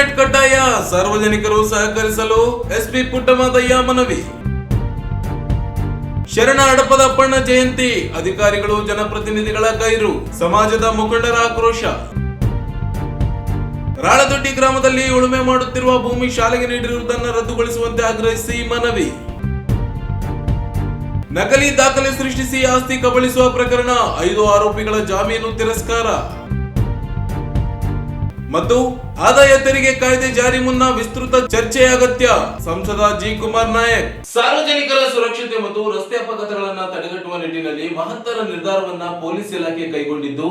Helmet ಕಡ್ಡಾಯ ಸಾರ್ವಜನಿಕರು ಸಹಕರಿಸಲು ಎಸ್ಪಿ ಪುಟ್ಟಮಾದಯ್ಯ ಮನವಿ. ಶರಣ ಹಡಪದ ಅಪ್ಪಣ್ಣ ಜಯಂತಿ, ಅಧಿಕಾರಿಗಳು, ಜನಪ್ರತಿನಿಧಿಗಳ ಗೈರು ಸಮಾಜದ ಮುಖಂಡರ ಆಕ್ರೋಶ. ರಾಳದೊಡ್ಡಿ ಗ್ರಾಮದಲ್ಲಿ ಉಳುಮೆ ಮಾಡುತ್ತಿರುವ ಭೂಮಿ ಶಾಲೆಗೆ ನೀಡಿರುವುದನ್ನು ರದ್ದುಗೊಳಿಸುವಂತೆ ಆಗ್ರಹಿಸಿ ಮನವಿ. ನಕಲಿ ದಾಖಲೆ ಸೃಷ್ಟಿಸಿ ಆಸ್ತಿ ಕಬಳಿಸುವ ಪ್ರಕರಣ, ಐದು ಆರೋಪಿಗಳ ಜಾಮೀನು ತಿರಸ್ಕಾರ. ಮತ್ತು ಆದಾಯ ತೆರಿಗೆ ಕಾಯ್ದೆ ಜಾರಿ ಮುನ್ನ ವಿಸ್ತೃತ ಚರ್ಚೆ ಅಗತ್ಯ. ಸಂಸದ ಜಿ ಕುಮಾರ್ ನಾಯಕ್. ಸಾರ್ವಜನಿಕರ ಸುರಕ್ಷತೆ ಮತ್ತು ರಸ್ತೆ ಅಪಘಾತಗಳನ್ನ ತಡೆಗಟ್ಟುವ ನಿಟ್ಟಿನಲ್ಲಿ ಮಹತ್ತರ ನಿರ್ಧಾರವನ್ನ ಪೊಲೀಸ್ ಇಲಾಖೆ ಕೈಗೊಂಡಿದ್ದು,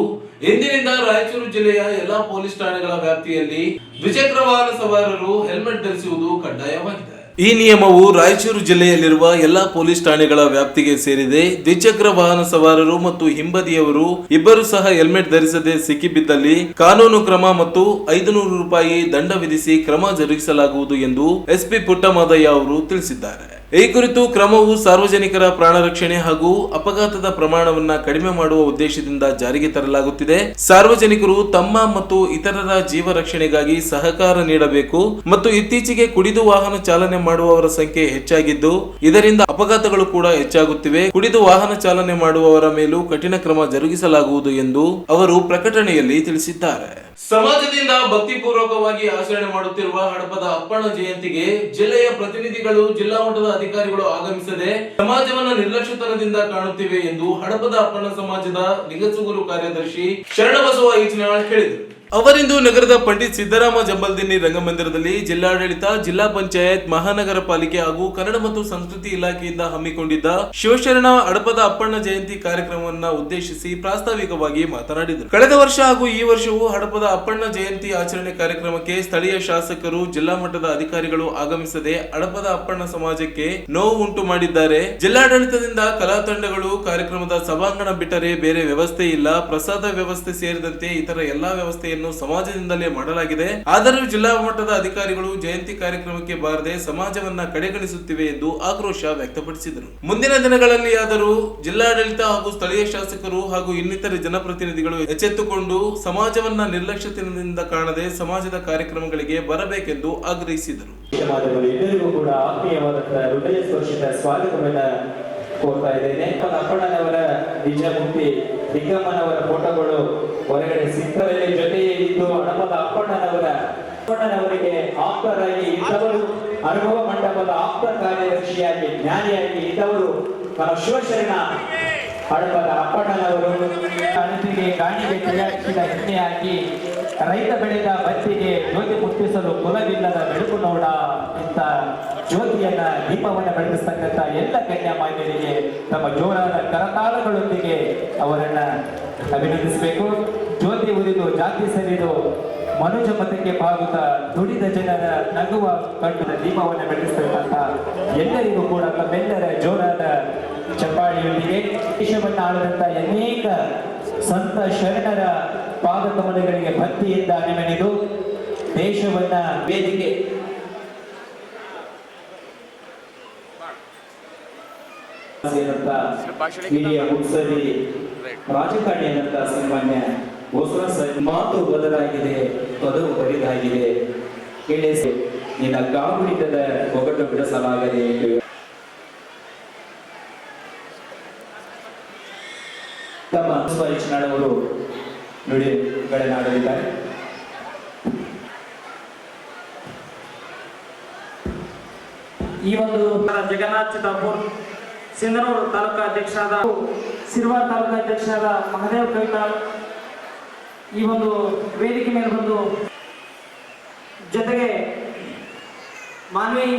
ಇಂದಿನಿಂದ ರಾಯಚೂರು ಜಿಲ್ಲೆಯ ಎಲ್ಲಾ ಪೊಲೀಸ್ ಠಾಣೆಗಳ ವ್ಯಾಪ್ತಿಯಲ್ಲಿ ದ್ವಿಚಕ್ರ ವಾಹನ ಸವಾರರು ಹೆಲ್ಮೆಟ್ ಧರಿಸುವುದು ಕಡ್ಡಾಯವಾಗಿದೆ. ಈ ನಿಯಮವು ರಾಯಚೂರು ಜಿಲ್ಲೆಯಲ್ಲಿರುವ ಎಲ್ಲಾ ಪೊಲೀಸ್ ಠಾಣೆಗಳ ವ್ಯಾಪ್ತಿಗೆ ಸೇರಿದೆ. ದ್ವಿಚಕ್ರ ವಾಹನ ಸವಾರರು ಮತ್ತು ಹಿಂಬದಿಯವರು ಇಬ್ಬರು ಸಹ ಹೆಲ್ಮೆಟ್ ಧರಿಸದೆ ಸಿಕ್ಕಿಬಿದ್ದಲ್ಲಿ ಕಾನೂನು ಕ್ರಮ ಮತ್ತು ಐದು ರೂಪಾಯಿ ದಂಡ ವಿಧಿಸಿ ಕ್ರಮ ಜರುಗಿಸಲಾಗುವುದು ಎಂದು ಎಸ್ಪಿ ಪುಟ್ಟಮಾದಯ್ಯ ಅವರು ತಿಳಿಸಿದ್ದಾರೆ. ಈ ಕುರಿತು ಕ್ರಮವು ಸಾರ್ವಜನಿಕರ ಪ್ರಾಣ ರಕ್ಷಣೆ ಹಾಗೂ ಅಪಘಾತದ ಪ್ರಮಾಣವನ್ನ ಕಡಿಮೆ ಮಾಡುವ ಉದ್ದೇಶದಿಂದ ಜಾರಿಗೆ ತರಲಾಗುತ್ತಿದೆ. ಸಾರ್ವಜನಿಕರು ತಮ್ಮ ಮತ್ತು ಇತರರ ಜೀವ ರಕ್ಷಣೆಗಾಗಿ ಸಹಕಾರ ನೀಡಬೇಕು ಮತ್ತು ಇತ್ತೀಚೆಗೆ ಕುಡಿದು ವಾಹನ ಚಾಲನೆ ಮಾಡುವವರ ಸಂಖ್ಯೆ ಹೆಚ್ಚಾಗಿದ್ದು, ಇದರಿಂದ ಅಪಘಾತಗಳು ಕೂಡ ಹೆಚ್ಚಾಗುತ್ತಿವೆ. ಕುಡಿದು ವಾಹನ ಚಾಲನೆ ಮಾಡುವವರ ಮೇಲೂ ಕಠಿಣ ಕ್ರಮ ಜರುಗಿಸಲಾಗುವುದು ಎಂದು ಅವರು ಪ್ರಕಟಣೆಯಲ್ಲಿ ತಿಳಿಸಿದ್ದಾರೆ. ಸಮಾಜದಿಂದ ಭಕ್ತಿಪೂರ್ವಕವಾಗಿ ಆಚರಣೆ ಮಾಡುತ್ತಿರುವ ಹಡಪದ ಅಪ್ಪಣ್ಣ ಜಯಂತಿಗೆ ಜಿಲ್ಲೆಯ ಪ್ರತಿನಿಧಿಗಳು ಜಿಲ್ಲಾ ಮಟ್ಟದ ಅಧಿಕಾರಿಗಳು ಆಗಮಿಸದೆ ಸಮಾಜವನ್ನ ನಿರ್ಲಕ್ಷ್ಯತನದಿಂದ ಕಾಣುತ್ತಿವೆ ಎಂದು ಹಡಪದ ಅಪ್ಪಣ್ಣ ಸಮಾಜದ ಲಿಂಗಸುಗುರು ಕಾರ್ಯದರ್ಶಿ ಶರಣಬಸವ ಈಚನಾಳ್ ಹೇಳಿದರು. ಅವರಿಂದು ನಗರದ ಪಂಡಿತ್ ಸಿದ್ದರಾಮ ಜಂಬಲ್ದಿನ್ನಿ ರಂಗಮಂದಿರದಲ್ಲಿ ಜಿಲ್ಲಾಡಳಿತ, ಜಿಲ್ಲಾ ಪಂಚಾಯತ್, ಮಹಾನಗರ ಪಾಲಿಕೆ ಹಾಗೂ ಕನ್ನಡ ಮತ್ತು ಸಂಸ್ಕೃತಿ ಇಲಾಖೆಯಿಂದ ಹಮ್ಮಿಕೊಂಡಿದ್ದ ಶಿವಶರಣ ಅಡಪದ ಅಪ್ಪಣ್ಣ ಜಯಂತಿ ಕಾರ್ಯಕ್ರಮವನ್ನ ಉದ್ದೇಶಿಸಿ ಪ್ರಾಸ್ತಾವಿಕವಾಗಿ ಮಾತನಾಡಿದರು. ಕಳೆದ ವರ್ಷ ಹಾಗೂ ಈ ವರ್ಷವೂ ಹಡಪದ ಅಪ್ಪಣ್ಣ ಜಯಂತಿ ಆಚರಣೆ ಕಾರ್ಯಕ್ರಮಕ್ಕೆ ಸ್ಥಳೀಯ ಶಾಸಕರು, ಜಿಲ್ಲಾ ಮಟ್ಟದ ಅಧಿಕಾರಿಗಳು ಆಗಮಿಸದೆ ಹಡಪದ ಅಪ್ಪಣ್ಣ ಸಮಾಜಕ್ಕೆ ನೋವು ಉಂಟು ಮಾಡಿದ್ದಾರೆ. ಜಿಲ್ಲಾಡಳಿತದಿಂದ ಕಲಾ ತಂಡಗಳು ಕಾರ್ಯಕ್ರಮದ ಸಭಾಂಗಣ ಬಿಟ್ಟರೆ ಬೇರೆ ವ್ಯವಸ್ಥೆ ಇಲ್ಲ. ಪ್ರಸಾದ ವ್ಯವಸ್ಥೆ ಸೇರಿದಂತೆ ಇತರ ಎಲ್ಲಾ ವ್ಯವಸ್ಥೆಯನ್ನು ಸಮಾಜದಿಂದಲೇ ಮಾಡಲಾಗಿದೆ. ಆದರೂ ಜಿಲ್ಲಾ ಮಟ್ಟದ ಅಧಿಕಾರಿಗಳು ಜಯಂತಿ ಕಾರ್ಯಕ್ರಮಕ್ಕೆ ಬಾರದೆ ಸಮಾಜವನ್ನ ಕಡೆಗಣಿಸುತ್ತಿವೆ ಎಂದು ಆಕ್ರೋಶ ವ್ಯಕ್ತಪಡಿಸಿದರು. ಮುಂದಿನ ದಿನಗಳಲ್ಲಿ ಆದರೂ ಜಿಲ್ಲಾಡಳಿತ ಹಾಗೂ ಸ್ಥಳೀಯ ಶಾಸಕರು ಹಾಗೂ ಇನ್ನಿತರೆ ಜನಪ್ರತಿನಿಧಿಗಳು ಎಚ್ಚೆತ್ತುಕೊಂಡು ಸಮಾಜವನ್ನ ನಿರ್ಲಕ್ಷ್ಯದಿಂದ ಕಾಣದೆ ಸಮಾಜದ ಕಾರ್ಯಕ್ರಮಗಳಿಗೆ ಬರಬೇಕೆಂದು ಆಗ್ರಹಿಸಿದರು. ಕೋರ್ತಾ ಇದ್ದೇನೆ. ಅಪ್ಪಣ್ಣನವರ ನಿಜ ಮುಕ್ತಿ ದಿಗ್ಗಮ್ಮನವರ ಫೋಟೋಗಳು ಹೊರಗಡೆ ಸಿಕ್ಕರಲ್ಲಿ ಜೊತೆಯೇ ಇದ್ದು ಹಣಪದ ಅಪ್ಪಣ್ಣನವರ, ಅಪ್ಪಣ್ಣನವರಿಗೆ ಆಪ್ತರಾಗಿ ಇದ್ದವರು, ಅನುಭವ ಮಂಟಪದ ಆಪ್ತ ಕಾರ್ಯದರ್ಶಿಯಾಗಿ, ಜ್ಞಾನಿಯಾಗಿ ಇದ್ದವರು ಶಿವಶರಣ ಹಡಪದ ಅಪ್ಪಣ್ಣನವರು. ಅಣತಿಗೆ ಗಾಣಿಗೆ ತಯಾರಿಸಿದ ಹೆಣ್ಣೆಯಾಗಿ ರೈತ ಬೆಳೆದ ಬತ್ತಿಗೆ ಜ್ಯೋತಿ ಮುಟ್ಟಿಸಲು ಕುಲವಿಲ್ಲದ ಬೆಳಕು ನೋಡ ಇಂತ ಜ್ಯೋತಿಯನ್ನ ದೀಪವನ್ನು ಬೆಳಗಿಸ್ತಕ್ಕಂಥ ಎಲ್ಲ ಕನ್ಯಾಮಾನ್ಯರಿಗೆ ಮಾನ್ಯರಿಗೆ ತಮ್ಮ ಜೋರಾದ ಕರತಾಳಗಳೊಂದಿಗೆ ಅವರನ್ನ ಅಭಿನಂದಿಸಬೇಕು. ಜ್ಯೋತಿ ಜಾತಿ ಸರಿದು ಮನುಜ ಮತಕ್ಕೆ ಬಾಗುತ್ತ ದುಡಿದ ಜನರ ನಗುವ ಕಣ್ಣದ ದೀಪವನ್ನು ಬೆಳೆಸ್ತಕ್ಕಂಥ ಎಲ್ಲರಿಗೂ ಕೂಡ ತಮ್ಮೆಲ್ಲರ ಜೋರಾದ ಚಪ್ಪಾಳಿಯೊಂದಿಗೆ ದೇಶವನ್ನು ಆಳದಂತ ಅನೇಕ ಸಂತ ಶರಣರ ಪಾದಕಮಲಗಳಿಗೆ ಭಕ್ತಿಯಿಂದ ನೆನೆದು ದೇಶವನ್ನ ವೇದಿಕೆ. ಹಿರಿಯ ಮುತ್ಸದಿ ರಾಜಕಾರಣಿಯಾದಂತ ಸನ್ಮಾನ್ಯ ಸಾಹೇಬ್ ಮಾತು ಬದಲಾಗಿದೆ ಪದವು ಬರಿದಾಗಿದೆ. ನಿನ್ನ ಕಾಗುಣಿತದ ಒಗಟು ಬಿಡಿಸಲಾಗದೆ ಎಂದು ತಮ್ಮ ಅವರು ನುಡಿಗಳನ್ನಾಡಲಿದ್ದಾರೆ ಈ ಒಂದು ಜಗನ್ನಾಥ್ ಚಿತ್ತಾಪುರ್, ಸಿಂಧನೂರು ತಾಲೂಕಾ ಅಧ್ಯಕ್ಷರಾದ ಸಿರ್ವಾ ತಾಲೂಕಾ ಅಧ್ಯಕ್ಷರಾದ ಮಹದೇವ್ ಕವಿತಾಳ್ ಈ ಒಂದು ವೇದಿಕೆ ಮೇಲೆ ಬಂದು ಜೊತೆಗೆ ಮಾನ್ವಿ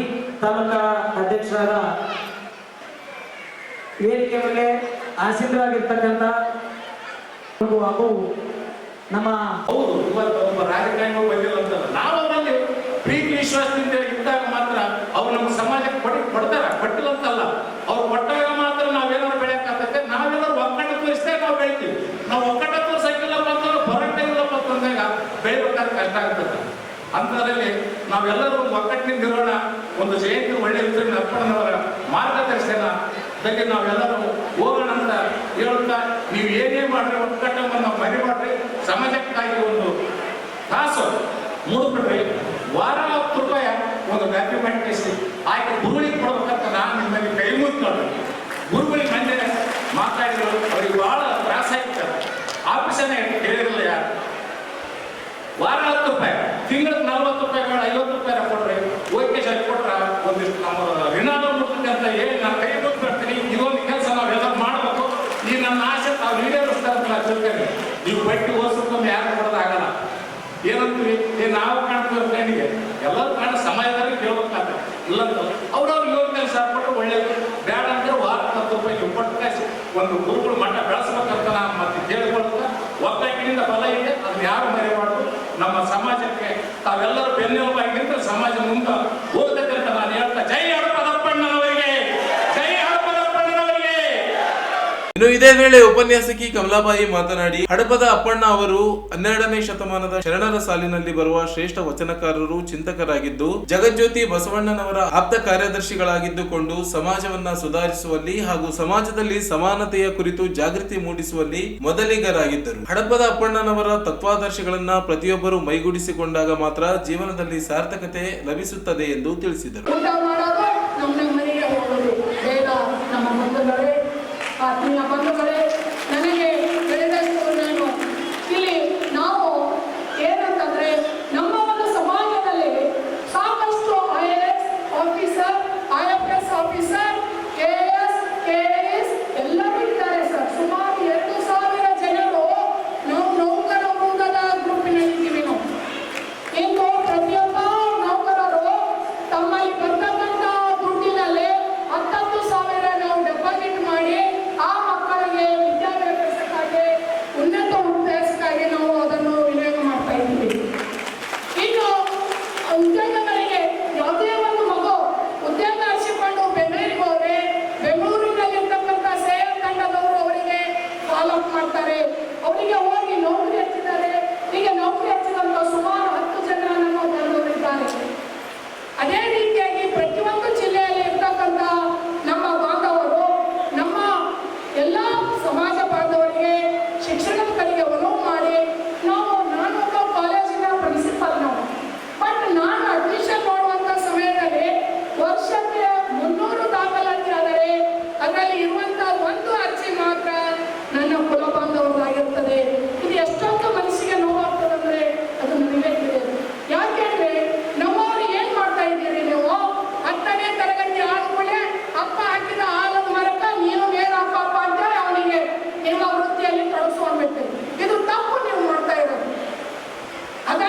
ತಾಲೂಕಾ ಅಧ್ಯಕ್ಷರಾದ ವೇದಿಕೆ ಮೇಲೆ ಆಸೀನರಾಗಿರ್ತಕ್ಕಂಥ ಹಾಗೂ ನಮ್ಮ ಹೌದು ಒಬ್ಬ ರಾಜಕಾರಣಿ ನಾವು ಬಂದು ಪ್ರೀತಿ, ವಿಶ್ವಾಸದಿಂದ ಇದ್ದಾಗ ಮಾತ್ರ ಅವ್ರು ನಮ್ಮ ಸಮಾಜಕ್ಕೆ ಕೊಡಿ, ಕೊಡ್ತಾರ. ಕೊಟ್ಟಿಲ್ಲ ಅಂತಲ್ಲ. ಅವ್ರು ಕೊಟ್ಟಾಗ ಮಾತ್ರ ನಾವೇನಾದ್ರು ಬೆಳೆಯಕ್ಕಾಗತ್ತೆ ನಾವೇನಾದ್ರು ಒಕ್ಕಣ್ಣ ತೋರಿಸಿದಾಗ ನಾವು ಬೆಳಿತೀವಿ. ನಾವು ಕಷ್ಟ ಅಂಥದ್ರಲ್ಲಿ ನಾವೆಲ್ಲರೂ ಒಗ್ಗಟ್ಟಿನಿಂದ ಇರೋಣ. ಒಂದು ಜಯಂತಿ ಒಳ್ಳೆ ವಿಚಾರ ಅಪ್ಪಣ್ಣನವರ ಮಾರ್ಗದರ್ಶನದಲ್ಲಿ ನಾವೆಲ್ಲರೂ ಹೋಗೋಣ ಅಂತ ಹೇಳುತ್ತಾ ನೀವು ಏನೇ ಮಾಡ್ರಿ ಒಕ್ಕಟ್ಟವನ್ನು ನಾವು ಮರಿಮಾಡ್ರಿ ಸಮಾಜಕ್ಕಾಗಿ ಒಂದು ತಾಸು. ಮೂರು ರೂಪಾಯಿ. ವಾರ ಹತ್ತು ರೂಪಾಯಿ ಒಂದು ಡಾಕ್ಯುಮೆಂಟ್ ಕಳಿಸಿ ಆಯ್ಕೆ ಗುರುಗಳಿಗೆ ಕೊಡ್ಬೇಕಂತ ನಾನು ನಿಮ್ಮಲ್ಲಿ ಕೈ ಮುಗಿದ್ಕೊಂಡು ಗುರುಗಳಿಗೆ ಮಂದಿ ಮಾತಾಡಿದ್ರು. ಅವ್ರಿಗೆ ಭಾಳ ತ್ರಾಸ ಇರ್ತಾರೆ ಆಫೀಸನ್ನೇ ವಾರ ಹತ್ತು ರೂಪಾಯಿ. ತಿಂಗಳಿಗೆ ನಲ್ವತ್ತು ರೂಪಾಯಿ ಬೇಡ, ಐವತ್ತು ರೂಪಾಯಿ ಕೊಡ್ರಿ. ಓಕೆ ಸರಿ, ಕೊಟ್ರ? ಒಂದಿಷ್ಟು ನಮ್ಮ ಋಣಾದ ಮುಟ್ಟುತ್ತೆ ಅಂತ ಹೇಳಿ ನಾನು ಕೈ ಮುಟ್ಟು ಬರ್ತೀನಿ. ಇದೊಂದು ಕೆಲಸ ನಾವೆಲ್ಲ ಮಾಡಬೇಕು. ಈ ನನ್ನ ಆಸೆ, ತಾವು ಈಡೇರಿಸ್ತಾರೆ ಅಂತ ತಿಳ್ಕೊಂಡು. ನೀವು ಬಟ್ಟಿ ಓದಿಸ್ಕೊಂಡು ಯಾರು ಕೊಡೋದಾಗಲ್ಲ ಏನಂತೀವಿ ಏ ನಾವು ಕಾಣ್ತೀವಿ ಫ್ರೆಂಡ್ಗೆ ಎಲ್ಲರೂ ಕಾಣ ಸಮಾಜದಲ್ಲಿ ಕೇಳ್ಬೇಕಾಗ್ತದೆ ಇಲ್ಲಂತ ಅವ್ರವ್ರು ಏಳು ಕೆಲಸ ಕೊಟ್ಟು ಒಳ್ಳೇದು ಬೇಡ ಅಂದ್ರೆ ವಾರ ಹತ್ತು ರೂಪಾಯಿ ನೀವು ಕೊಟ್ಟು ಕಳಿಸಿ ಒಂದು ಗುರುಗಳು ಮಟ್ಟ ಬೆಳೆಸ್ಬೇಕಂತ ನಾನು ಮತ್ತೆ ಕೇಳ್ಕೊಳ್ತಾ ಒಬ್ಬಾಕಿನಿಂದ ಬಲ ಇದೆ ಅದನ್ನ ಯಾರು ಮರೆಯಬಾರ್ದು ನಮ್ಮ ಸಮಾಜಕ್ಕೆ ತಾವೆಲ್ಲರೂ ಬೆನ್ನೆಲುಬಾಗಿ ನಿಂತು ಸಮಾಜ ಮುಂದೆ ಹೋಗ್ತದೆ ಅಂತ ನಾನು ಹೇಳ್ತಾ ಜೈ ಹಡಪದಪ್ಪಣ್ಣನವರಿಗೆ ಜೈ ಹಡಪದಪ್ಪಣ್ಣನವರಿಗೆ ಇನ್ನು ಇದೇ ವೇಳೆ ಉಪನ್ಯಾಸಕಿ ಕಮಲಾಬಾಯಿ ಮಾತನಾಡಿ, ಹಡಪದ ಅಪ್ಪಣ್ಣ ಅವರು ಹನ್ನೆರಡನೇ ಶತಮಾನದ ಶರಣರ ಸಾಲಿನಲ್ಲಿ ಬರುವ ಶ್ರೇಷ್ಠ ವಚನಕಾರರು ಚಿಂತಕರಾಗಿದ್ದು, ಜಗಜ್ಯೋತಿ ಬಸವಣ್ಣನವರ ಆಪ್ತ ಕಾರ್ಯದರ್ಶಿಗಳಾಗಿದ್ದುಕೊಂಡು ಸಮಾಜವನ್ನ ಸುಧಾರಿಸುವಲ್ಲಿ ಹಾಗೂ ಸಮಾಜದಲ್ಲಿ ಸಮಾನತೆಯ ಕುರಿತು ಜಾಗೃತಿ ಮೂಡಿಸುವಲ್ಲಿ ಮೊದಲಿಗರಾಗಿದ್ದರು. ಹಡಪದ ಅಪ್ಪಣ್ಣನವರ ತತ್ವಾದರ್ಶಗಳನ್ನ ಪ್ರತಿಯೊಬ್ಬರು ಮೈಗೂಡಿಸಿಕೊಂಡಾಗ ಮಾತ್ರ ಜೀವನದಲ್ಲಿ ಸಾರ್ಥಕತೆ ಲಭಿಸುತ್ತದೆ ಎಂದು ತಿಳಿಸಿದರು.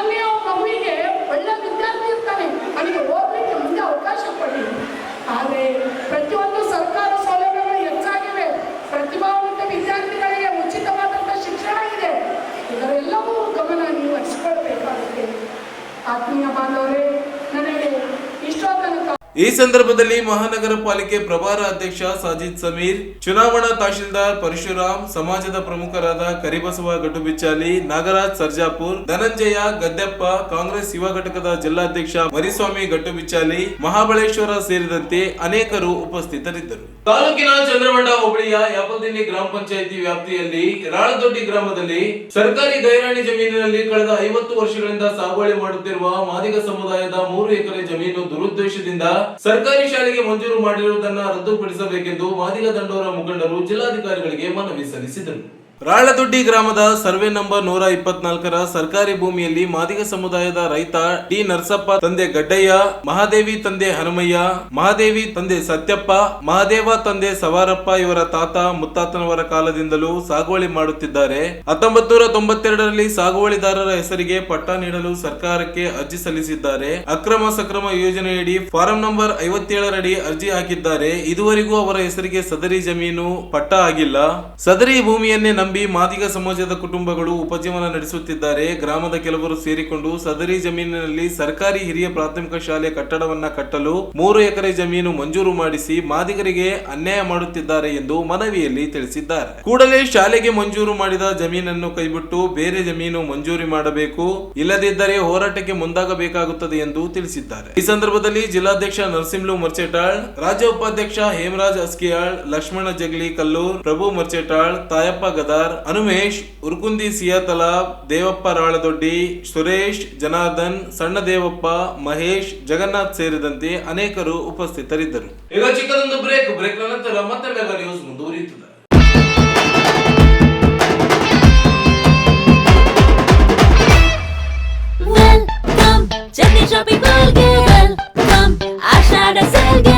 ಅದರಲ್ಲಿ ಅವ್ರ ಮಗುವಿಗೆ ಒಳ್ಳೆ ವಿದ್ಯಾರ್ಥಿ ಇರ್ತಾನೆ. ಅವನಿಗೆ ಓದಲಿಕ್ಕೆ ಮುಂದೆ ಅವಕಾಶ ಕೊಡಿ. ಆದರೆ ಪ್ರತಿಯೊಂದು ಸರ್ಕಾರ ಸೌಲಭ್ಯಗಳು ಹೆಚ್ಚಾಗಿವೆ. ಪ್ರತಿಭಾವಂತ ವಿದ್ಯಾರ್ಥಿಗಳಿಗೆ ಉಚಿತವಾದಂಥ ಶಿಕ್ಷಣ ಇದೆ. ಇದರೆಲ್ಲವೂ ಗಮನ ನೀವು ಹರಿಸಿಕೊಳ್ಬೇಕಾಗುತ್ತೆ. ಆತ್ಮೀಯ ಬಾಂಧವರೇ ಈ ಸಂದರ್ಭದಲ್ಲಿ ಮಹಾನಗರ ಪಾಲಿಕೆ ಪ್ರಭಾರ ಅಧ್ಯಕ್ಷ ಸಾಜಿದ್ ಸಮೀರ್, ಚುನಾವಣಾ ತಹಶೀಲ್ದಾರ್ ಪರಶುರಾಮ್, ಸಮಾಜದ ಪ್ರಮುಖರಾದ ಕರಿಬಸವ ಗಟುಬಿಚ್ಚಾಲಿ ನಾಗರಾಜ್ ಸರ್ಜಾಪುರ್, ಧನಂಜಯ ಗದ್ದೆಪ್ಪ, ಕಾಂಗ್ರೆಸ್ ಯುವ ಘಟಕದ ಜಿಲ್ಲಾಧ್ಯಕ್ಷ ಮರಿಸ್ವಾಮಿ ಗಟ್ಟುಬಿಚ್ಚಾಲಿ ಮಹಾಬಳೇಶ್ವರ ಸೇರಿದಂತೆ ಅನೇಕರು ಉಪಸ್ಥಿತರಿದ್ದರು. ತಾಲೂಕಿನ ಚಂದ್ರಮಂಡ ಹೋಬಳಿಯ ಯಾಪಲ್ದಿನ್ನಿ ಗ್ರಾಮ ಪಂಚಾಯಿತಿ ವ್ಯಾಪ್ತಿಯಲ್ಲಿ ರಾಳದೊಡ್ಡಿ ಗ್ರಾಮದಲ್ಲಿ ಸರ್ಕಾರಿ ಗೈರಾಣಿ ಜಮೀನಿನಲ್ಲಿ ಕಳೆದ ಐವತ್ತು ವರ್ಷಗಳಿಂದ ಸಾಗುವಳಿ ಮಾಡುತ್ತಿರುವ ಮಾದಿಗ ಸಮುದಾಯದ ಮೂರು ಎಕರೆ ಜಮೀನು ದುರುದ್ದೇಶದಿಂದ ಸರ್ಕಾರಿ ಶಾಲೆಗೆ ಮಂಜೂರು ಮಾಡಿರುವುದನ್ನು ರದ್ದುಪಡಿಸಬೇಕೆಂದು ಮಾದಿಗ ದಂಡೋರ ಮುಖಂಡರು ಜಿಲ್ಲಾಧಿಕಾರಿಗಳಿಗೆ ಮನವಿ ಸಲ್ಲಿಸಿದರು. ರಾಳದೊಡ್ಡಿ ಗ್ರಾಮದ ಸರ್ವೆ ನಂಬರ್ ನೂರ ಇಪ್ಪತ್ನಾಲ್ಕರ ಸರ್ಕಾರಿ ಭೂಮಿಯಲ್ಲಿ ಮಾದಿಗ ಸಮುದಾಯದ ರೈತ ಡಿ ನರಸಪ್ಪ, ತಂದೆ ಗಡ್ಡಯ್ಯ, ಮಹಾದೇವಿ ತಂದೆ ಹನುಮಯ್ಯ, ಮಹಾದೇವಿ ತಂದೆ ಸತ್ಯಪ್ಪ, ಮಹಾದೇವ ತಂದೆ ಸವಾರಪ್ಪ ಇವರ ತಾತ ಮುತ್ತಾತನವರ ಕಾಲದಿಂದಲೂ ಸಾಗುವಳಿ ಮಾಡುತ್ತಿದ್ದಾರೆ. ಹತ್ತೊಂಬತ್ತು ನೂರ ತೊಂಬತ್ತೆರಡರಲ್ಲಿ ಸಾಗುವಳಿದಾರರ ಹೆಸರಿಗೆ ಪಟ್ಟ ನೀಡಲು ಸರ್ಕಾರಕ್ಕೆ ಅರ್ಜಿ ಸಲ್ಲಿಸಿದ್ದಾರೆ. ಅಕ್ರಮ ಸಕ್ರಮ ಯೋಜನೆಯಡಿ ಫಾರಂ ನಂಬರ್ ಐವತ್ತೇಳರಡಿ ಅರ್ಜಿ ಹಾಕಿದ್ದಾರೆ. ಇದುವರೆಗೂ ಅವರ ಹೆಸರಿಗೆ ಸದರಿ ಜಮೀನು ಪಟ್ಟ ಆಗಿಲ್ಲ. ಸದರಿ ಭೂಮಿಯನ್ನೇ ನಂಬಿ ಮಾದಿಗ ಸಮಾಜದ ಕುಟುಂಬಗಳು ಉಪಜೀವನ ನಡೆಸುತ್ತಿದ್ದಾರೆ. ಗ್ರಾಮದ ಕೆಲವರು ಸೇರಿಕೊಂಡು ಸದರಿ ಜಮೀನಿನಲ್ಲಿ ಸರ್ಕಾರಿ ಹಿರಿಯ ಪ್ರಾಥಮಿಕ ಶಾಲೆ ಕಟ್ಟಡವನ್ನ ಕಟ್ಟಲು ಮೂರು ಎಕರೆ ಜಮೀನು ಮಂಜೂರು ಮಾಡಿಸಿ ಮಾದಿಗರಿಗೆ ಅನ್ಯಾಯ ಮಾಡುತ್ತಿದ್ದಾರೆ ಎಂದು ಮನವಿಯಲ್ಲಿ ತಿಳಿಸಿದ್ದಾರೆ. ಕೂಡಲೇ ಶಾಲೆಗೆ ಮಂಜೂರು ಮಾಡಿದ ಜಮೀನನ್ನು ಕೈಬಿಟ್ಟು ಬೇರೆ ಜಮೀನು ಮಂಜೂರಿ ಮಾಡಬೇಕು, ಇಲ್ಲದಿದ್ದರೆ ಹೋರಾಟಕ್ಕೆ ಮುಂದಾಗಬೇಕಾಗುತ್ತದೆ ಎಂದು ತಿಳಿಸಿದ್ದಾರೆ. ಈ ಸಂದರ್ಭದಲ್ಲಿ ಜಿಲ್ಲಾಧ್ಯಕ್ಷ ನರಸಿಂಹಲು ಮರ್ಚೇಟಾಳ್, ರಾಜ್ಯ ಉಪಾಧ್ಯಕ್ಷ ಹೇಮರಾಜ್ ಅಸ್ಕಿಯಾಳ್, ಲಕ್ಷ್ಮಣ ಜಗ್ಲಿ ಕಲ್ಲೂರ್, ಪ್ರಭು ಮರ್ಚೇಟಾಳ್, ತಾಯಪ್ಪ ಗದಾರ್ ಬಿರಾದಾರ್ ಅನುಮೇಶ್ ಉರ್ಕುಂದಿ ಸಿಯಾತಲ ದೇವಪ್ಪ ರಾಳದೊಡ್ಡಿ ಸುರೇಶ್ ಜನಾರ್ದನ್ ಸಣ್ಣ ದೇವಪ್ಪ ಮಹೇಶ್ ಜಗನ್ನಾಥ್ ಸೇರಿದಂತೆ ಅನೇಕರು ಉಪಸ್ಥಿತರಿದ್ದರು. ಈಗ ಚಿಕ್ಕದೊಂದು ಬ್ರೇಕ್ ಬ್ರೇಕ್ ನಂತರ ಮತ್ತೆ ಮೆಗಾ ನ್ಯೂಸ್ ಮುಂದುವರಿಯುತ್ತದೆ ಆಷಾಢ ಸೇಲ್ಗೆ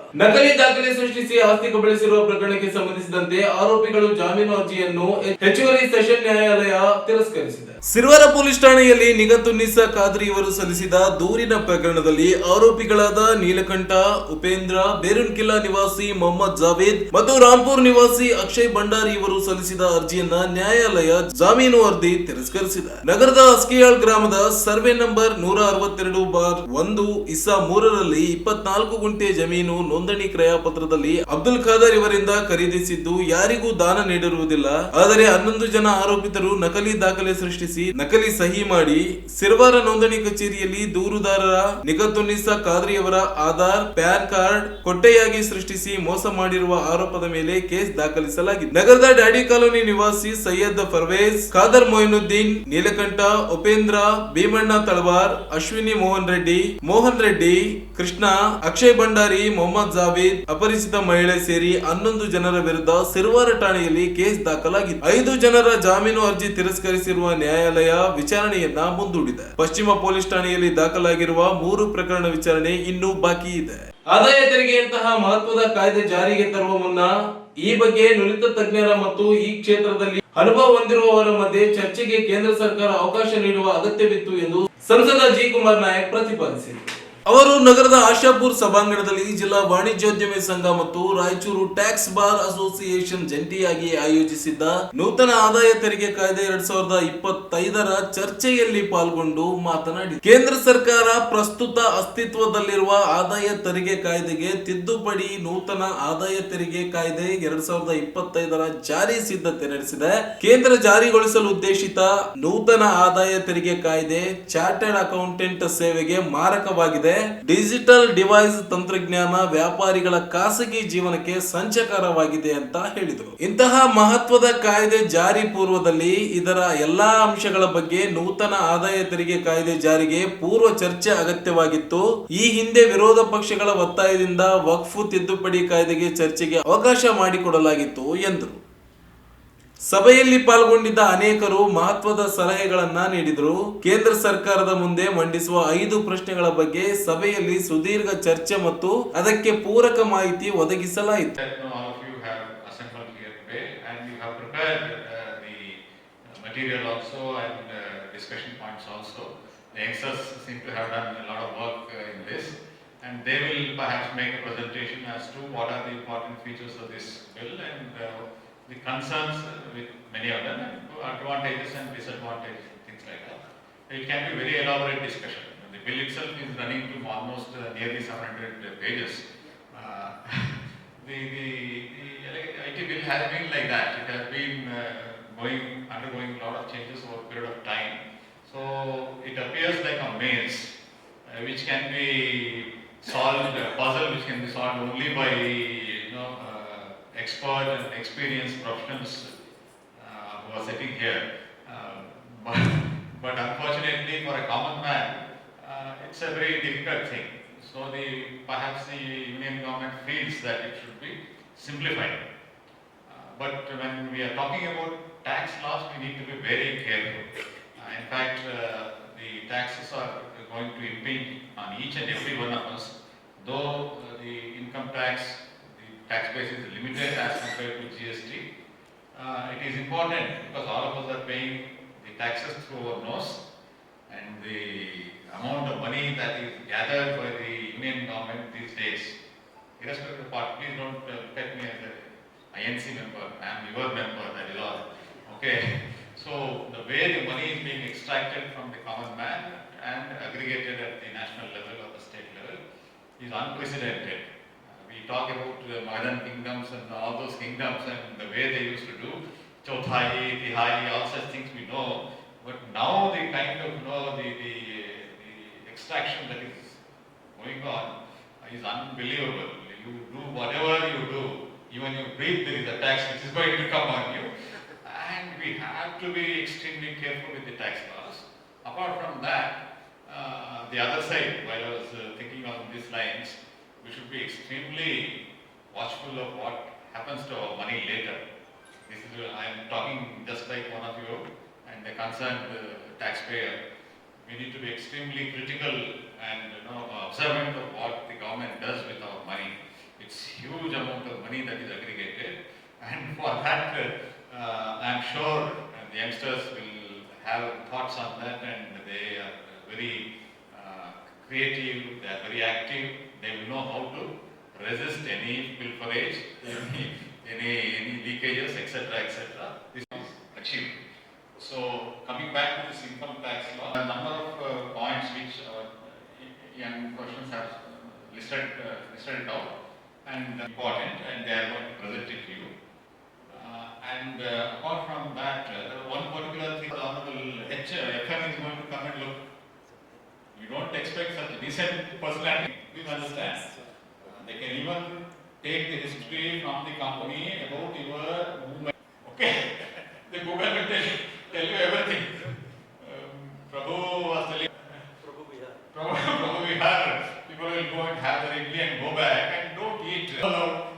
ನಕಲಿ ದಾಖಲೆ ಸೃಷ್ಟಿಸಿ ಆಸ್ತಿ ಕಬಳಿಸಿರುವ ಪ್ರಕರಣಕ್ಕೆ ಸಂಬಂಧಿಸಿದಂತೆ ಆರೋಪಿಗಳು ಜಾಮೀನು ಅರ್ಜಿಯನ್ನು ಹೆಚ್ಚುವರಿ ಸೆಷನ್ ನ್ಯಾಯಾಲಯ ತಿರಸ್ಕರಿಸಿದೆ. ಸಿರ್ವರ ಪೊಲೀಸ್ ಠಾಣೆಯಲ್ಲಿ ನಿಗತುನ್ನಿಸಾ ಖಾದ್ರಿ ಇವರು ಸಲ್ಲಿಸಿದ ದೂರಿನ ಪ್ರಕರಣದಲ್ಲಿ ಆರೋಪಿಗಳಾದ ನೀಲಕಂಠ, ಉಪೇಂದ್ರ, ಬೇರುನ್ಕಿಲ್ಲಾ ನಿವಾಸಿ ಮೊಹಮ್ಮದ್ ಜಾವೇದ್ ಮತ್ತು ರಾಂಪುರ್ ನಿವಾಸಿ ಅಕ್ಷಯ್ ಭಂಡಾರಿ ಇವರು ಸಲ್ಲಿಸಿದ ಅರ್ಜಿಯನ್ನ ನ್ಯಾಯಾಲಯ ಜಾಮೀನು ಅರ್ಜಿ ತಿರಸ್ಕರಿಸಿದೆ. ನಗರದ ಅಸ್ಕಿಯಾಳ್ ಗ್ರಾಮದ ಸರ್ವೆ ನಂಬರ್ ನೂರ ಅರವತ್ತೆರಡು ಬಾರ್ ಒಂದು ಇಸಾ ಮೂರರಲ್ಲಿ ಇಪ್ಪತ್ನಾಲ್ಕು ಗುಂಟೆ ಜಮೀನು ನೋಂದಣಿ ಕ್ರಯಪತ್ರದಲ್ಲಿ ಅಬ್ದುಲ್ ಖಾದರ್ ಇವರಿಂದ ಖರೀದಿಸಿದ್ದು ಯಾರಿಗೂ ದಾನ ನೀಡಿರುವುದಿಲ್ಲ. ಆದರೆ ಹನ್ನೊಂದು ಜನ ಆರೋಪಿತರು ನಕಲಿ ದಾಖಲೆ ಸೃಷ್ಟಿಸಿ ನಕಲಿ ಸಹಿ ಮಾಡಿ ಸಿರ್ವಾರ ನೋಂದಣಿ ಕಚೇರಿಯಲ್ಲಿ ದೂರುದಾರರ ನಿಗತುನ್ನಿಸಾ ಖಾದ್ರಿಯವರ ಆಧಾರ್, ಪ್ಯಾನ್ ಕಾರ್ಡ್ ಕೊಟ್ಟೆಯಾಗಿ ಸೃಷ್ಟಿಸಿ ಮೋಸ ಮಾಡಿರುವ ಆರೋಪದ ಮೇಲೆ ಕೇಸ್ ದಾಖಲಿಸಲಾಗಿದೆ. ನಗರದ ಡ್ಯಾಡಿ ಕಾಲೋನಿ ನಿವಾಸಿ ಸೈಯದ್ ಫರ್ವೇಜ್ ಖಾದರ್ ಮೊಯಿನುದ್ದೀನ್, ನೀಲಕಂಠ, ಉಪೇಂದ್ರ, ಭೀಮಣ್ಣ ತಳವಾರ್, ಅಶ್ವಿನಿ ಮೋಹನ್ ರೆಡ್ಡಿ ಮೋಹನ್ ರೆಡ್ಡಿ, ಕೃಷ್ಣ, ಅಕ್ಷಯ್ ಭಂಡಾರಿ, ಮೊಹಮ್ಮದ್ ಜಾವೇದ್, ಅಪರಿಚಿತ ಮಹಿಳೆ ಸೇರಿ ಹನ್ನೊಂದು ಜನರ ವಿರುದ್ಧ ಸಿರ್ವಾರ ಠಾಣೆಯಲ್ಲಿ ಕೇಸ್ ದಾಖಲಾಗಿದೆ ಐದು ಜನರ ಜಾಮೀನು ಅರ್ಜಿ ತಿರಸ್ಕರಿಸಿರುವ ನ್ಯಾಯಾಲಯ ವಿಚಾರಣೆಯನ್ನ ಮುಂದೂಡಿದೆ. ಪಶ್ಚಿಮ ಪೊಲೀಸ್ ಠಾಣೆಯಲ್ಲಿ ದಾಖಲಾಗಿರುವ ಮೂರು ಪ್ರಕರಣ ವಿಚಾರಣೆ ಇನ್ನೂ ಬಾಕಿ ಇದೆ. ಆದಾಯ ತೆರಿಗೆಯಂತಹ ಮಹತ್ವದ ಕಾಯ್ದೆ ಜಾರಿಗೆ ತರುವ ಮುನ್ನ ಈ ಬಗ್ಗೆ ನುರಿತ ತಜ್ಞರ ಮತ್ತು ಈ ಕ್ಷೇತ್ರದಲ್ಲಿ ಅನುಭವ ಹೊಂದಿರುವವರ ಮಧ್ಯೆ ಚರ್ಚೆಗೆ ಕೇಂದ್ರ ಸರ್ಕಾರ ಅವಕಾಶ ನೀಡುವ ಅಗತ್ಯವಿತ್ತು ಎಂದು ಸಂಸದ ಜಿ. ಕುಮಾರ್ ನಾಯಕ್ ಪ್ರತಿಪಾದಿಸಿದರು. ಅವರು ನಗರದ ಆಶಾಪುರ್ ಸಭಾಂಗಣದಲ್ಲಿ ಜಿಲ್ಲಾ ವಾಣಿಜ್ಯೋದ್ಯಮಿ ಸಂಘ ಮತ್ತು ರಾಯಚೂರು ಟ್ಯಾಕ್ಸ್ ಬಾರ್ ಅಸೋಸಿಯೇಷನ್ ಜಂಟಿಯಾಗಿ ಆಯೋಜಿಸಿದ್ದ ನೂತನ ಆದಾಯ ತೆರಿಗೆ ಕಾಯ್ದೆ ಎರಡ್ ಸಾವಿರದ ಇಪ್ಪತ್ತೈದರ ಚರ್ಚೆಯಲ್ಲಿ ಪಾಲ್ಗೊಂಡು ಮಾತನಾಡಿ, ಕೇಂದ್ರ ಸರ್ಕಾರ ಪ್ರಸ್ತುತ ಅಸ್ತಿತ್ವದಲ್ಲಿರುವ ಆದಾಯ ತೆರಿಗೆ ಕಾಯ್ದೆಗೆ ತಿದ್ದುಪಡಿ ನೂತನ ಆದಾಯ ತೆರಿಗೆ ಕಾಯ್ದೆ ಎರಡ್ ಸಾವಿರದ ಇಪ್ಪತ್ತೈದರ ಜಾರಿ ಸಿದ್ಧತೆ ನಡೆಸಿದೆ. ಕೇಂದ್ರ ಜಾರಿಗೊಳಿಸಲು ಉದ್ದೇಶಿತ ನೂತನ ಆದಾಯ ತೆರಿಗೆ ಕಾಯ್ದೆ ಚಾರ್ಟರ್ಡ್ ಅಕೌಂಟೆಂಟ್ ಸೇವೆಗೆ ಮಾರಕವಾಗಿದೆ. ಡಿಜಿಟಲ್ ಡಿವೈಸ್ ತಂತ್ರಜ್ಞಾನ ವ್ಯಾಪಾರಿಗಳ ಖಾಸಗಿ ಜೀವನಕ್ಕೆ ಸಂಚಕಾರವಾಗಿದೆ ಅಂತ ಹೇಳಿದರು. ಇಂತಹ ಮಹತ್ವದ ಕಾಯ್ದೆ ಜಾರಿ ಪೂರ್ವದಲ್ಲಿ ಇದರ ಎಲ್ಲಾ ಅಂಶಗಳ ಬಗ್ಗೆ ನೂತನ ಆದಾಯ ತೆರಿಗೆ ಕಾಯ್ದೆ ಜಾರಿಗೆ ಪೂರ್ವ ಚರ್ಚೆ ಅಗತ್ಯವಾಗಿತ್ತು. ಈ ಹಿಂದೆ ವಿರೋಧ ಪಕ್ಷಗಳ ಒತ್ತಾಯದಿಂದ ವಕ್ಫು ತಿದ್ದುಪಡಿ ಕಾಯ್ದೆಗೆ ಚರ್ಚೆಗೆ ಅವಕಾಶ ಮಾಡಿಕೊಡಲಾಗಿತ್ತು ಎಂದರು. ಸಭೆಯಲ್ಲಿ ಪಾಲ್ಗೊಂಡಿದ್ದ ಅನೇಕರು ಮಹತ್ವದ ಸಲಹೆಗಳನ್ನ ನೀಡಿದ್ರು. ಕೇಂದ್ರ ಸರ್ಕಾರದ ಮುಂದೆ ಮಂಡಿಸುವ ಐದು ಪ್ರಶ್ನೆಗಳ ಬಗ್ಗೆ ಸಭೆಯಲ್ಲಿ ಸುದೀರ್ಘ ಚರ್ಚೆ ಮತ್ತು ಅದಕ್ಕೆ ಪೂರಕ ಮಾಹಿತಿ ಒದಗಿಸಲಾಯಿತು. The concerns with many of them advantages and disadvantages, things like that. It can be very elaborate discussion. The bill itself is running to almost uh, nearly 700 pages. Uh, the, the, the IT bill has been like that. It has been uh, going, undergoing a lot of changes over a period of time. So it appears like a maze, uh, which can be solved, a puzzle which can be solved only by, you know, uh, expert and experienced professionals uh, who are sitting here. Uh, but, but unfortunately for a common man, uh, it's a very difficult thing. So the, perhaps the Union government feels that it should be simplified. Uh, But when we are talking about tax laws, we need to be very careful. Uh, In fact, uh, the taxes are going to impinge on each and every one of us. Though uh, the income tax, tax base is limited as compared to GST. Uh, it is important because all of us are paying the taxes through our nose and the amount of money that is gathered by the union government these days, irrespective of party, please don't uh, look at me as a INC member, I am your member, that is all. Okay, so the way the money is being extracted from the common man and aggregated at the national level or the state level is unprecedented. We talk about the Magadhan kingdoms and all those kingdoms and the way they used to do, Chothai, Tihai, all such things we know. But now the kind of, you know, the, the, the extraction that is going on is unbelievable. You do whatever you do, even you breathe, there is a tax which is going to come on you. And we have to be extremely careful with the tax laws. Apart from that, uh, the other side, while I was uh, thinking on these lines, should be extremely watchful of what happens to our money later. This is, I am talking just like one of you and the concerned uh, taxpayer. We need to be extremely critical and, you know, observant of what the government does with our money. It's huge amount of money that is aggregated and for that, uh, uh, I'm sure uh, the youngsters will have thoughts on that and they are very uh, creative, they are very active, they will know how to resist any pilferage, any, any, any leakages, etc., etc. This is achieved. So coming back to this income tax law, a number of uh, points which our young persons have uh, listed, uh, listed out and important and they are going to present it to you. Uh, and uh, apart from that, uh, one particular thing, the Honorable H, uh, is going to. You don't expect such a decent personality, please understand. They can even take the history from the company about your movement. Okay, the Google will tell you, tell you everything. Um, Prabhu was telling. Prabhu Vihar. Prabhu Vihar, people will go and have their idli and go back and don't eat. Hello,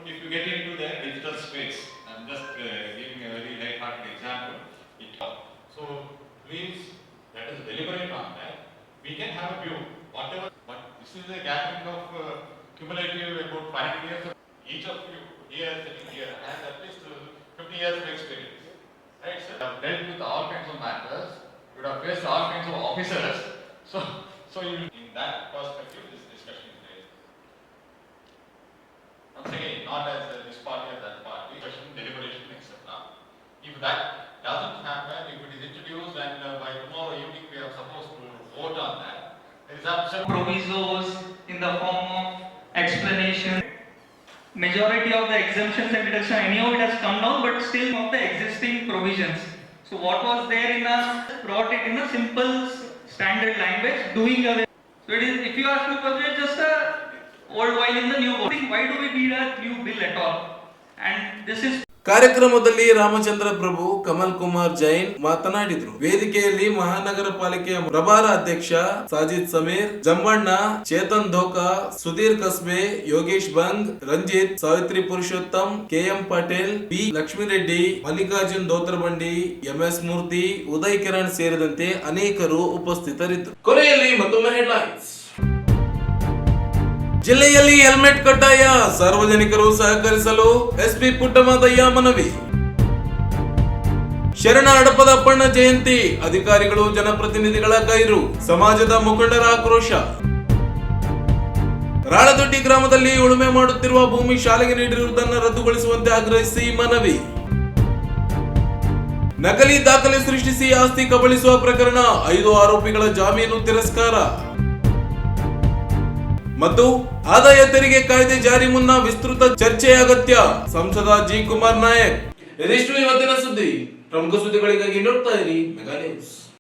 We can have a view, whatever, but this is a gathering of uh, cumulative about five years. of- Each of you here sitting here has at least uh, 50 years of experience. Right, sir? You have dealt with all kinds of matters, you would have faced all kinds of officers. So, so you, in that perspective, this discussion is raised. Once again, not as uh, this party or that party, discussion, deliberation, etc. If that doesn't happen, if it is introduced and uh, by tomorrow evening we are supposed to vote on that, there is absolutely provisos in the form of explanation. Majority of the exemptions and deduction, anyhow it has come down, but still of the existing provisions. So what was there in a, brought it in a simple standard language, doing away. So it is, if you ask me, it's just a old wine in the new bottle. Why do we need a new bill at all? And this is ಕಾರ್ಯಕ್ರಮದಲ್ಲಿ ರಾಮಚಂದ್ರ ಪ್ರಭು, ಕಮಲ್ ಕುಮಾರ್ ಜೈನ್ ಮಾತನಾಡಿದರು. ವೇದಿಕೆಯಲ್ಲಿ ಮಹಾನಗರ ಪಾಲಿಕೆಯ ಪ್ರಭಾರ ಅಧ್ಯಕ್ಷ Sajid Sameer, Jambanna, Chetan Dhoka, Sudhir Kasbe, Yogesh Bang, Ranjith, Savitri Purushottam, KM Patil B Lakshmi Reddy Mallikarjun Dotrabandi, MS Murthy, Uday Kiran ಸೇರಿದಂತೆ ಅನೇಕರು ಉಪಸ್ಥಿತರಿದ್ದರು. ಕೊನೆಯಲ್ಲಿ ಮತ್ತೊಮ್ಮೆ ಹೆಡ್ಲೈನ್ಸ್. ಜಿಲ್ಲೆಯಲ್ಲಿ ಹೆಲ್ಮೆಟ್ ಕಡ್ಡಾಯ, ಸಾರ್ವಜನಿಕರು ಸಹಕರಿಸಲು ಎಸ್ಪಿ ಪುಟ್ಟಮದಯ್ಯ ಮನವಿ. ಶರಣ ಹಡಪದಪ್ಪಣ್ಣ ಜಯಂತಿ, ಅಧಿಕಾರಿಗಳು, ಜನಪ್ರತಿನಿಧಿಗಳ ಗೈರು ಸಮಾಜದ ಮುಖಂಡರ ಆಕ್ರೋಶ. ರಾಳದೊಡ್ಡಿ ಗ್ರಾಮದಲ್ಲಿ ಉಳುಮೆ ಮಾಡುತ್ತಿರುವ ಭೂಮಿ ಶಾಲೆಗೆ ನೀಡಿರುವುದನ್ನು ರದ್ದುಗೊಳಿಸುವಂತೆ ಆಗ್ರಹಿಸಿ ಮನವಿ. ನಕಲಿ ದಾಖಲೆ ಸೃಷ್ಟಿಸಿ ಆಸ್ತಿ ಕಬಳಿಸುವ ಪ್ರಕರಣ, ಐದು ಆರೋಪಿಗಳ ಜಾಮೀನು ತಿರಸ್ಕಾರ. ಮತ್ತು ಆದಾಯ ತೆರಿಗೆ ಕಾಯ್ದೆ ಜಾರಿ ಮುನ್ನ ವಿಸ್ತೃತ ಚರ್ಚೆ ಅಗತ್ಯ. ಸಂಸದ ಜಿ ಕುಮಾರ್ ನಾಯಕ್. ಇದಿಷ್ಟು ಇವತ್ತಿನ ಸುದ್ದಿ? ಪ್ರಮುಖ ಸುದ್ದಿಗಳಿಗಾಗಿ ನೋಡ್ತಾ ಇರಿ ಮೆಗಾ ನ್ಯೂಸ್.